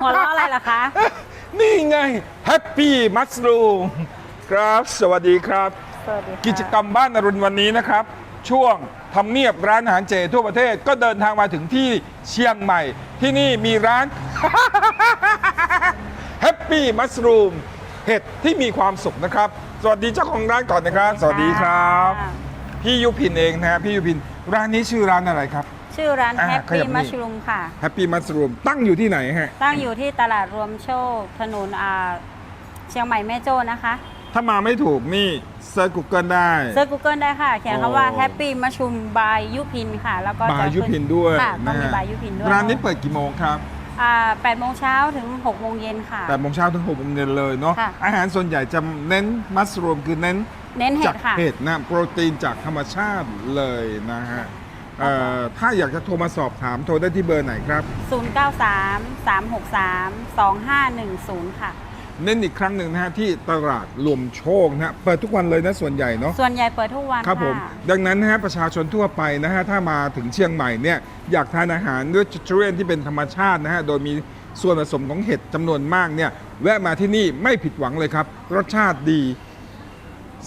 หัวเราะอะไรล่ะคะ นี่ไงแฮปปี้มัสรูมครับ สวัสดีครับ สวัสดีค่ะกิจกรรมบ้านอรุณวันนี้นะครับ ช่วงทำเนียบร้านอาหารเจทั่วประเทศก็เดินทางมาถึงที่เชียงใหม่ ที่นี่มีร้าน แฮปปี้มัสรูมเห็ดที่มีความสุขนะครับ สวัสดีเจ้าของร้านก่อนนะครับ สวัสดีครับค่ะพี่ยุพินเองนะฮะพี่ยุพินร้านนี้ชื่อร้านอะไรครับ ชื่อร้านอ่าแฮปขยัปี้บนี่ มัชรูมค่ะ แฮปปี้มัสรูมตั้งอยู่ที่ไหนฮะ ตั้งอยู่ที่ตลาดรวมโชค ถนนอ่าเชียงใหม่แม่โจ้นะคะ ถ้ามาไม่ถูกนี่เซิร์ชกูเกิลได้ เซิร์ช Google ได้ค่ะ เขียนคำว่า โอ้ Happy Mushroom by ยุพินค่ะ แล้วก็บาจะยยุพินด้วยค่ะต้องมีนะฮะบายยุพินด้วยร้านนี้เปิดกี่โมงครับอ่า8โมงเช้าถึง6โมงเย็นค่ะ8โมงเช้าถึง6โมงเย็นเลยเนาะค่ะ อาหารส่วนใหญ่จะเน้นมัสรูมคือเน้นเน้นเห็จาดกค่ะ เห็ดนะโปรตีนจากธรรมชาติเลยนะฮะ เอ่อถ้าอยากจะโทรมาสอบถามโทรได้ที่เบอร์ไหนครับ 093 363 2510 ค่ะ เน้นอีกครั้งหนึ่งนะฮะที่ตลาดรวมโชคนะฮะเปิดทุกวันเลยนะส่วนใหญ่เนาะ ส่วนใหญ่เปิดทุกวันครับผมค่ะดังนั้นนะฮะประชาชนทั่วไปนะฮะถ้ามาถึงเชียงใหม่เนี่ยอยากทานอาหารด้วยจุเรียนที่เป็นธรรมชาตินะฮะโดยมีส่วนผสมของเห็ดจำนวนมากเนี่ยแวะมาที่นี่ไม่ผิดหวังเลยครับ รสชาติดี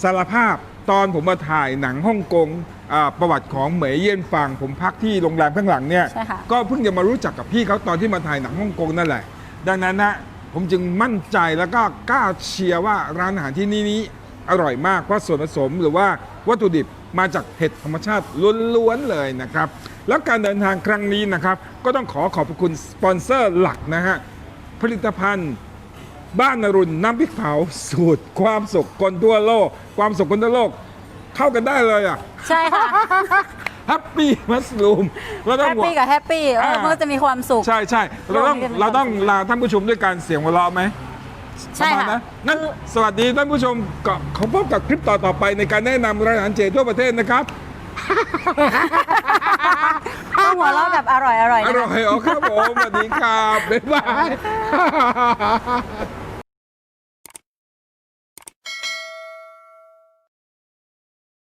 สารภาพ ตอนผมมาถ่ายหนังฮ่องกงอ่าประวัติของเหมยเยี่ยนฟางผมพักที่โรงแรมข้างหลังเนี่ยใช่ค่ะ ก็เพิ่งจะมารู้จักกับพี่เขาตอนที่มาถ่ายหนังฮ่องกงนั่นแหละ ดังนั้นนะผมจึงมั่นใจแล้วก็กล้าเชียร์ว่าร้านอาหารที่นี่นี้อร่อยมากเพราะส่วนผสมหรือว่าวัตถุดิบมาจากเห็ดธรรมชาติล้วนๆเลยนะครับ แล้วการเดินทางครั้งนี้นะครับ ก็ต้องขอขอบพระคุณสปอนเซอร์หลักนะฮะ ผลิตภัณฑ์ บ้านนรุณน้ำพริกเผาสูตร ความสุขคนทั่วโลก ความสุขคนทั่วโลก เข้ากันได้เลยอะ ใช่ค่ะ แฮปปี้มัสลูมเราต้องแฮปปี้กับแฮปปี้เอออ่ามันก็จะมีความสุข ใช่ใช่เราต้องรวมกันเป็นเราต้องความสุขลาท่านผู้ชมด้วยการเสียงหัวเราะไหม ใช่ประมาณค่ะนะงั้นคือสวัสดีท่านผู้ชมก็ขอพบกับคลิปต่อต่อไปในการแนะนำร้านอาหารเจทั่วประเทศนะครับ ต้องหัวเราะแบบอร่อยๆอนะคะร่อยอ๋อครับผม สวัสดีครับ บ๊ายบาย